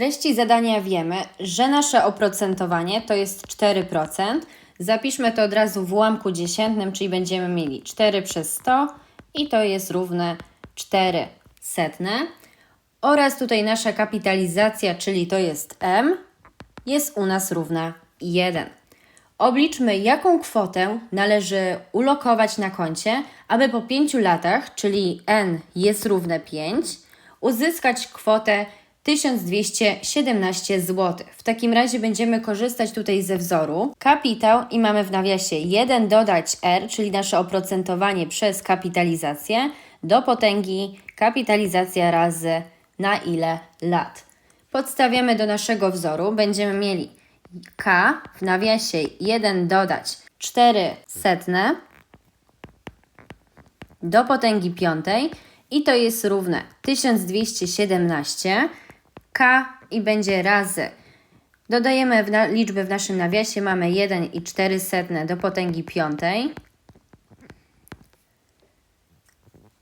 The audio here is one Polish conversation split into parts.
treści zadania wiemy, że nasze oprocentowanie to jest 4%. Zapiszmy to od razu w ułamku dziesiętnym, czyli będziemy mieli 4 przez 100 i to jest równe 4 setne. Oraz tutaj nasza kapitalizacja, czyli to jest M, jest u nas równa 1. Obliczmy, jaką kwotę należy ulokować na koncie, aby po 5 latach, czyli n jest równe 5, uzyskać kwotę 1217 zł. W takim razie będziemy korzystać tutaj ze wzoru. Kapitał i mamy w nawiasie 1 dodać r, czyli nasze oprocentowanie przez kapitalizację, do potęgi kapitalizacja razy na ile lat. Podstawiamy do naszego wzoru. Będziemy mieli k w nawiasie 1 dodać 4 setne do potęgi piątej i to jest równe 1217 k i będzie razy. Dodajemy w liczby w naszym nawiasie, mamy 1 i 4 setne do potęgi piątej.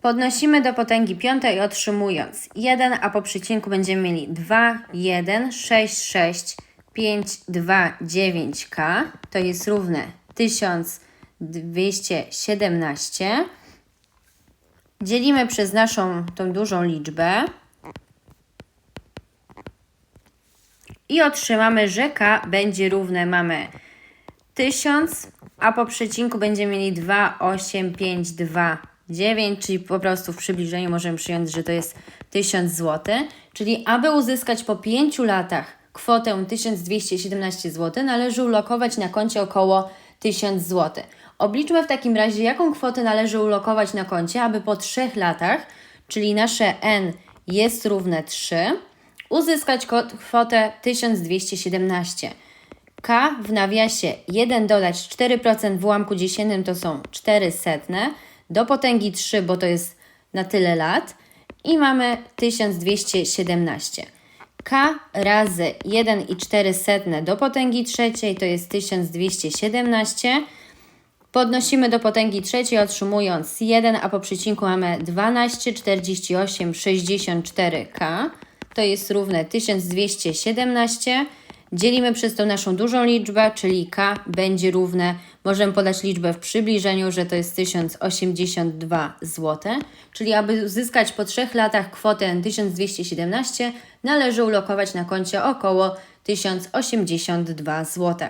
Podnosimy do potęgi piątej otrzymując 1, a po przecinku będziemy mieli 2, 1, 6, 6, 5, 2, 9k. To jest równe 1217. Dzielimy przez naszą tą dużą liczbę i otrzymamy, że k będzie równe, mamy 1000, a po przecinku będziemy mieli 2, 8, 5, 2, 9, czyli po prostu w przybliżeniu możemy przyjąć, że to jest 1000 zł. Czyli aby uzyskać po 5 latach kwotę 1217 zł, należy ulokować na koncie około 1000 zł. Obliczmy w takim razie, jaką kwotę należy ulokować na koncie, aby po 3 latach, czyli nasze n jest równe 3, uzyskać kwotę 1217. K w nawiasie 1 dodać 4% w ułamku dziesiętnym to są 4 setne, do potęgi 3, bo to jest na tyle lat i mamy 1217. K razy 1 i 4 setne do potęgi trzeciej to jest 1217. Podnosimy do potęgi trzeciej otrzymując 1, a po przecinku mamy 12, 48, 64k. To jest równe 1217. Dzielimy przez tą naszą dużą liczbę, czyli k będzie równe, możemy podać liczbę w przybliżeniu, że to jest 1082 zł. Czyli aby uzyskać po 3 latach kwotę 1217, należy ulokować na koncie około 1082 zł.